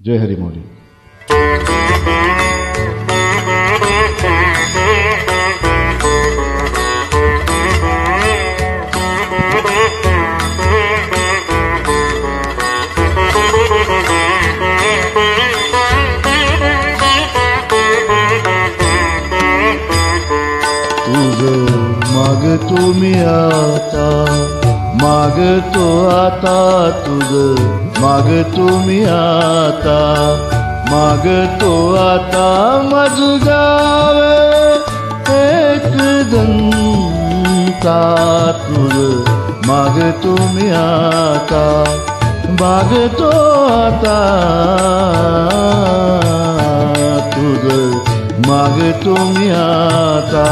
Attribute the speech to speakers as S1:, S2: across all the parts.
S1: जय हरी मौली तुझ मागतो मी आता मागतो आता तुझ मागतो मी आता. मागतो आता मजगाव एक दंता तुझ मागतो मी आता. मागतो आता तुझ मागतो मी आता.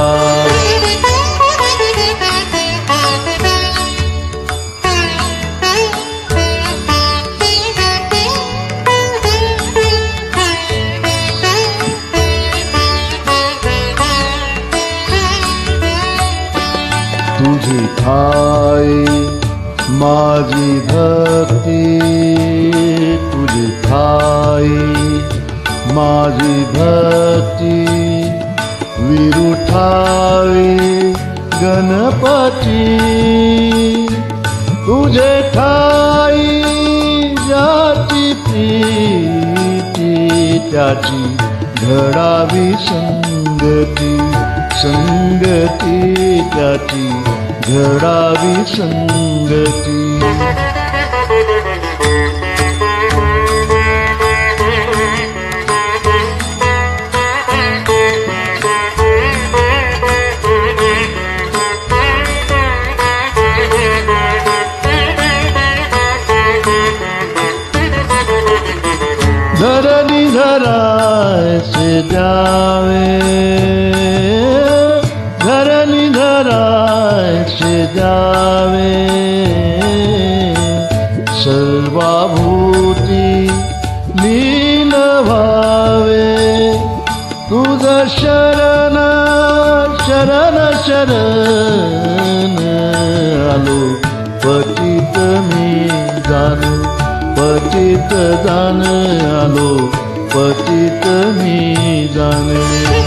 S1: ठाई माझी भक्ती तुझी ठाई माझी भक्ती विरुठावी गणपती. तुझे ठाई जाती प्रीती त्याची घडावी संगती संगती त्याची घडावी संगती. धरणी धरायचे द्यावे धरायचे सर्वाभूती लीन भावे तुझ शरण शरण शरण आलो. पतित मी जाणू पतित जाण आलो. पतित मी जाणे.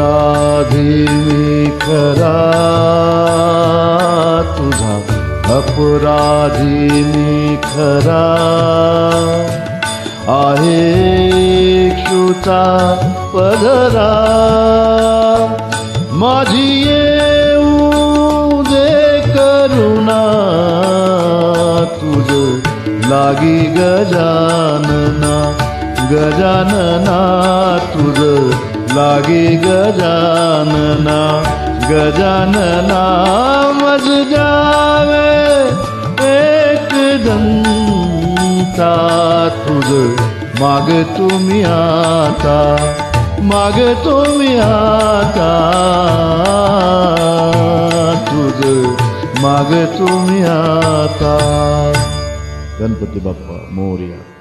S1: अपराधी मी खरा तुझा अपराधी मी खरा आहे क्षुता पधरा माझी येऊ दे करुणा तुझ लागी गजानना गजानना तुझ लागे गजानना गजानना मज जावे एक दंता तुझ माग तुम्ही आता माग तुम्ही आता. तुझ माग तुम्ही आता. गणपती बाप्पा मोर्या.